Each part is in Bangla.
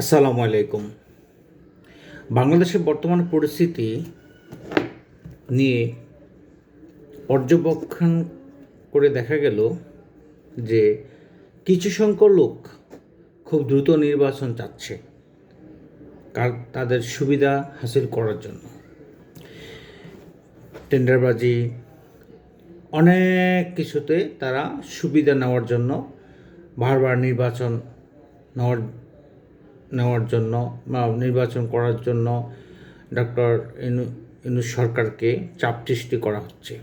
আসসালামু আলাইকুম। বাংলাদেশের বর্তমান পরিস্থিতি নিয়ে পর্যবেক্ষণ করে দেখা গেল যে কিছু সংখ্যক লোক খুব দ্রুত নির্বাচন চাচ্ছে কার তাদের সুবিধা হাসিল করার জন্য। টেন্ডারবাজি, অনেক কিছুতে তারা সুবিধা নেওয়ার জন্য বারবার নির্বাচন নেওয়ার নেওয়ার জন্য বা নির্বাচন করার জন্য ডক্টর ইনু ইনু সরকারকে চাপ সৃষ্টি করা হচ্ছে।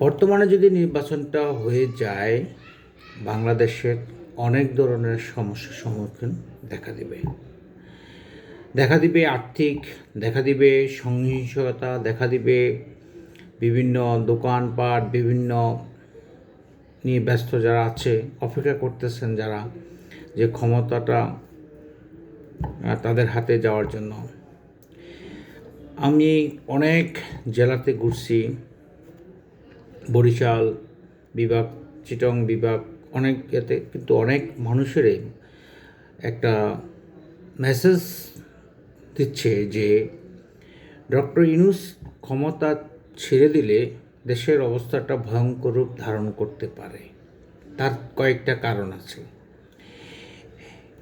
বর্তমানে যদি নির্বাচনটা হয়ে যায় বাংলাদেশের অনেক ধরনের সমস্যার সম্মুখীন দেখা দেবে। দেখা দিবে আর্থিক, দেখা দিবে সহিংসতা, দেখা দিবে বিভিন্ন দোকানপাট, বিভিন্ন নিয়ে ব্যস্ত যারা আছে, অপেক্ষা করতেছেন যারা যে ক্ষমতাটা তাদের হাতে যাওয়ার জন্য। আমি অনেক জেলাতে ঘুরছি। বরিশাল বিভাগ, চিটং বিভাগ, অনেক এতে কিন্তু অনেক মানুষেরই একটা মেসেজ দিচ্ছে যে, ডক্টর ইনুস ক্ষমতা ছেড়ে দিলে দেশের অবস্থাটা ভয়ঙ্কর রূপ ধারণ করতে পারে। তার কয়েকটা কারণ আছে।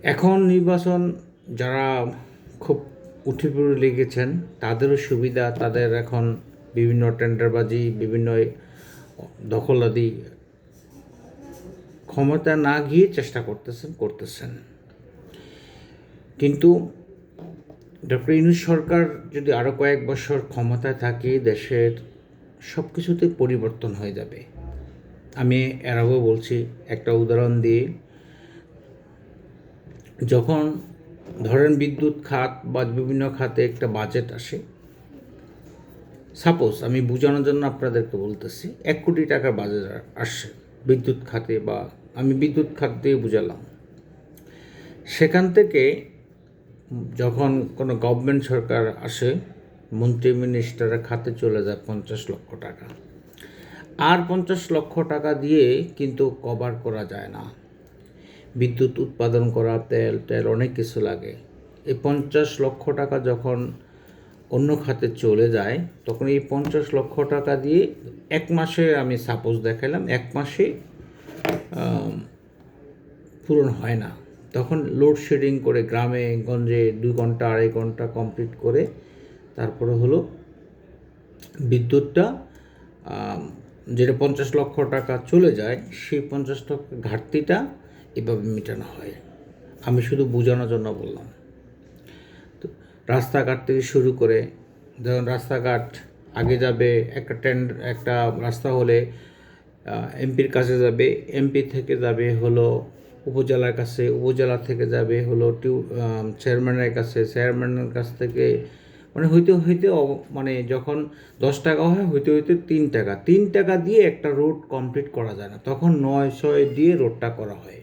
এখন নির্বাচন যারা খুব উঠে পড়ে লেগেছেন, তাদেরও সুবিধা, তাদের এখন বিভিন্ন টেন্ডারবাজি, বিভিন্ন দখলাদি ক্ষমতা না গিয়ে চেষ্টা করতেছেন করতেছেন। কিন্তু ডক্টর ইউনুস সরকার যদি আরও কয়েক বছর ক্ষমতায় থাকে, দেশের সব কিছুতে পরিবর্তন হয়ে যাবে। আমি এর আগেও বলছি, একটা উদাহরণ দিয়ে যখন ধরেন বিদ্যুৎ খাত বা বিভিন্ন খাতে একটা বাজেট আসে সাপোজ আমি বোঝানোর জন্য আপনাদেরকে বলতেছি, এক কোটি টাকার বাজেট আসছে বিদ্যুৎ খাতে বা আমি বিদ্যুৎ খাত দিয়ে বুঝালাম। সেখান থেকে যখন কোনো গভর্নমেন্ট সরকার আসে, মন্ত্রী মিনিস্টারের খাতে চলে যায় পঞ্চাশ লক্ষ টাকা। আর পঞ্চাশ লক্ষ টাকা দিয়ে কিন্তু কভার করা যায় না। বিদ্যুৎ উৎপাদন করা, তেল তেল অনেক কিছু লাগে। এই পঞ্চাশ লক্ষ টাকা যখন অন্য খাতে চলে যায়, তখন এই পঞ্চাশ লক্ষ টাকা দিয়ে এক মাসে আমি সাপোজ দেখালাম এক মাসে পূরণ হয় না। তখন লোডশেডিং করে গ্রামে, গঞ্জে দুই ঘণ্টা, আড়াই ঘণ্টা কমপ্লিট করে তারপরে হলো বিদ্যুৎটা যেটা পঞ্চাশ লক্ষ টাকা চলে যায়, সেই পঞ্চাশ লক্ষ ঘাটতিটা এভাবে মেটানো হয়। আমি শুধু বোঝানোর জন্য বললাম। তো রাস্তাঘাট থেকে শুরু করে, ধরুন রাস্তাঘাট আগে যাবে, একটা ট্রেন্ড একটা রাস্তা হলে এমপির কাছে যাবে, এমপি থেকে যাবে হলো উপজেলার কাছে, উপজেলা থেকে যাবে হলো টিউ চেয়ারম্যানের কাছে, চেয়ারম্যানের কাছ থেকে মানে হইতে হইতে মানে যখন দশ টাকা হয়, হইতে হইতে তিন টাকা। তিন টাকা দিয়ে একটা রোড কমপ্লিট করা যায় না। তখন নয় ছয় দিয়ে রোডটা করা হয়।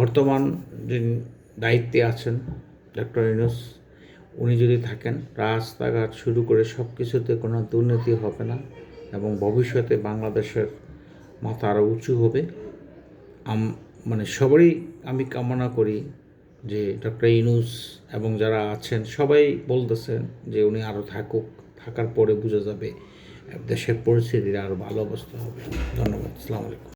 বর্তমান যিনি দায়িত্বে আছেন ডক্টর ইউনুস, উনি যদি থাকেন, রাস্তাঘাট শুরু করে সব কিছুতে কোনো দুর্নীতি হবে না এবং ভবিষ্যতে বাংলাদেশের মাথা আরও উঁচু হবে। আম মানে সবারই আমি কামনা করি যে ডক্টর ইনুস এবং যারা আছেন, সবাই বলতেছেন যে উনি আরও থাকুক, থাকার পরে বোঝা যাবে, দেশের পরিস্থিতির আরও ভালো অবস্থা হবে। ধন্যবাদ, আসসালামু আলাইকুম।